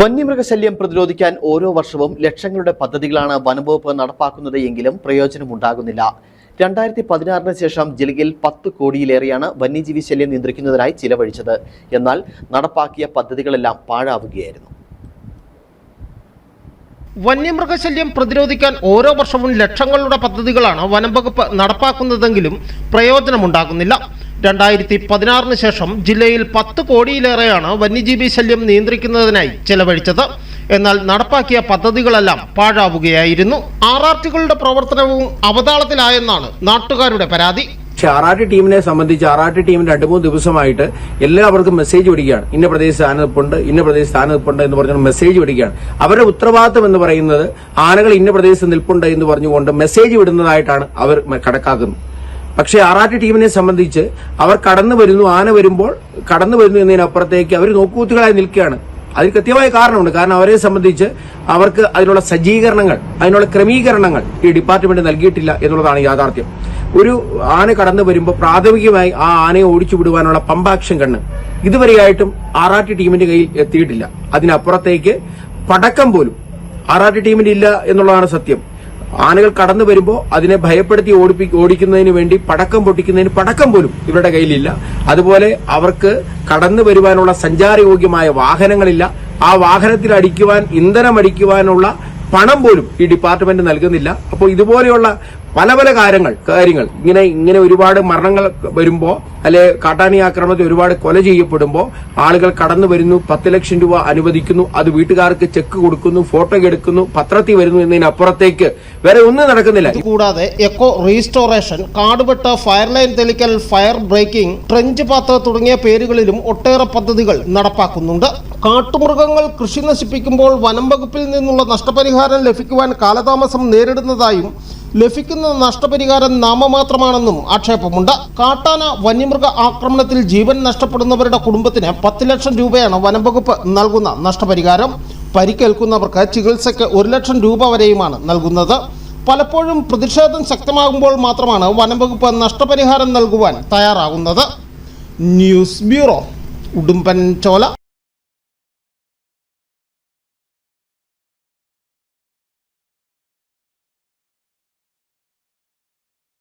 വന്യമൃഗശല്യം പ്രതിരോധിക്കാൻ ഓരോ വർഷവും ലക്ഷങ്ങളുടെ പദ്ധതികളാണ് വനംവകുപ്പ് നടപ്പാക്കുന്നത് എങ്കിലും പ്രയോജനമുണ്ടാകുന്നില്ല. രണ്ടായിരത്തി പതിനാറിന് ശേഷം ജില്ലയിൽ പത്ത് കോടിയിലേറെയാണ് വന്യജീവി ശല്യം നിയന്ത്രിക്കുന്നതിനായി ചിലവഴിച്ചത്. എന്നാൽ നടപ്പാക്കിയ പദ്ധതികളെല്ലാം പാഴാവുകയായിരുന്നു. വന്യമൃഗശല്യം പ്രതിരോധിക്കാൻ ഓരോ വർഷവും ലക്ഷങ്ങളുടെ പദ്ധതികളാണ് വനം വകുപ്പ് നടപ്പാക്കുന്നതെങ്കിലും പ്രയോജനമുണ്ടാകുന്നില്ല. രണ്ടായിരത്തി പതിനാറിന് ശേഷം ജില്ലയിൽ പത്ത് കോടിയിലേറെയാണ് വന്യജീവി ശല്യം നിയന്ത്രിക്കുന്നതിനായി ചെലവഴിച്ചത്. എന്നാൽ നടപ്പാക്കിയ പദ്ധതികളെല്ലാം പാഴാവുകയായിരുന്നു. ആർ ആർ ടികളുടെ പ്രവർത്തനവും അവതാളത്തിലായെന്നാണ് നാട്ടുകാരുടെ പരാതി. പക്ഷെ ആറാട്ട് ടീമിനെ സംബന്ധിച്ച് ആറാട്ട് ടീമിന് രണ്ടു മൂന്ന് ദിവസമായിട്ട് എല്ലാവർക്കും മെസ്സേജ് വിടുകയാണ്. ഇന്ന പ്രദേശത്ത് സ്ഥാനത്തുണ്ട് ഇന്ന പ്രദേശത്ത് സ്ഥാനത്തുണ്ട് എന്ന് പറഞ്ഞ മെസ്സേജ് വിടുകയാണ്. അവരുടെ ഉത്തരവാദിത്തം എന്ന് പറയുന്നത് ആനകൾ ഇന്ന പ്രദേശത്ത് നിൽപ്പുണ്ട് എന്ന് പറഞ്ഞുകൊണ്ട് മെസ്സേജ് വിടുന്നതായിട്ടാണ് അവർ കണക്കാക്കുന്നത്. പക്ഷേ ആറാട്ട് ടീമിനെ സംബന്ധിച്ച് അവർ കടന്നു വരുന്നു ആന വരുമ്പോൾ കടന്നു വരുന്നു എന്നതിനപ്പുറത്തേക്ക് അവർ നോക്കുകൂത്തുകളായി നിൽക്കുകയാണ്. അതിന് കൃത്യമായ കാരണമുണ്ട്. കാരണം അവരെ സംബന്ധിച്ച് അവർക്ക് അതിനുള്ള സജ്ജീകരണങ്ങൾ അതിനുള്ള ക്രമീകരണങ്ങൾ ഈ ഡിപ്പാർട്ട്മെന്റ് നൽകിയിട്ടില്ല എന്നുള്ളതാണ് യാഥാർത്ഥ്യം. ഒരു ആന കടന്നു വരുമ്പോൾ പ്രാഥമികമായി ആ ആനയെ ഓടിച്ചു വിടുവാനുള്ള പമ്പാക്ഷൻ കണ്ണ് ഇതുവരെയായിട്ടും ആറാട്ടി ടീമിന്റെ കയ്യിൽ എത്തിയിട്ടില്ല. അതിനപ്പുറത്തേക്ക് പടക്കം പോലും ആറാട്ടി ടീമിന് ഇല്ല എന്നുള്ളതാണ് സത്യം. ആനകൾ കടന്നു വരുമ്പോൾ അതിനെ ഭയപ്പെടുത്തി ഓടിപ്പി ഓടിക്കുന്നതിന് വേണ്ടി പടക്കം പൊട്ടിക്കുന്നതിന് പടക്കം പോലും ഇവരുടെ കയ്യിലില്ല. അതുപോലെ അവർക്ക് കടന്നു വരുവാനുള്ള സഞ്ചാരയോഗ്യമായ വാഹനങ്ങളില്ല. ആ വാഹനത്തിൽ അടിക്കുവാൻ ഇന്ധനം അടിക്കുവാനുള്ള പണം പോലും ഈ ഡിപ്പാർട്ട്മെന്റ് നൽകുന്നില്ല. അപ്പോൾ ഇതുപോലെയുള്ള പല പല കാര്യങ്ങൾ കാര്യങ്ങൾ. ഇങ്ങനെ ഇങ്ങനെ ഒരുപാട് മരണങ്ങൾ വരുമ്പോ അല്ലെ കാട്ടാനി ആക്രമണത്തിൽ ഒരുപാട് കൊല ചെയ്യപ്പെടുമ്പോൾ ആളുകൾ കടന്നു വരുന്നു പത്ത് ലക്ഷം രൂപ അനുവദിക്കുന്നു അത് വീട്ടുകാർക്ക് ചെക്ക് കൊടുക്കുന്നു ഫോട്ടോ എടുക്കുന്നു പത്രത്തിൽ വരുന്നു എന്നതിനപ്പുറത്തേക്ക്. വേറെ ഒന്നും നടക്കുന്നില്ല. കൂടാതെ എക്കോ റീസ്റ്റോറേഷൻ കാടുവെട്ട് ഫയർലൈൻ തെളിക്കൽ ഫയർ ബ്രേക്കിംഗ് ട്രഞ്ച് പാത്ത് തുടങ്ങിയ പേരുകളിലും ഒട്ടേറെ പദ്ധതികൾ നടപ്പാക്കുന്നുണ്ട്. കാട്ടുമൃഗങ്ങൾ കൃഷി നശിപ്പിക്കുമ്പോൾ വനം വകുപ്പിൽ നിന്നുള്ള നഷ്ടപരിഹാരം ലഭിക്കുവാൻ കാലതാമസം നേരിടുന്നതായും ലഭിക്കുന്ന നഷ്ടപരിഹാരം നാമമാത്രമാണെന്നും ആക്ഷേപമുണ്ട്. കാട്ടാന വന്യമൃഗ ആക്രമണത്തിൽ ജീവൻ നഷ്ടപ്പെടുന്നവരുടെ കുടുംബത്തിന് പത്ത് ലക്ഷം രൂപയാണ് വനം വകുപ്പ് നൽകുന്ന നഷ്ടപരിഹാരം. പരിക്കേൽക്കുന്നവർക്ക് ചികിത്സയ്ക്ക് ഒരു ലക്ഷം രൂപ വരെയുമാണ് നൽകുന്നത്. പലപ്പോഴും പ്രതിഷേധം ശക്തമാകുമ്പോൾ മാത്രമാണ് വനം വകുപ്പ് നഷ്ടപരിഹാരം നൽകുവാൻ തയ്യാറാകുന്നത്. ന്യൂസ് ബ്യൂറോ ഉടുമ്പൻ ചോല.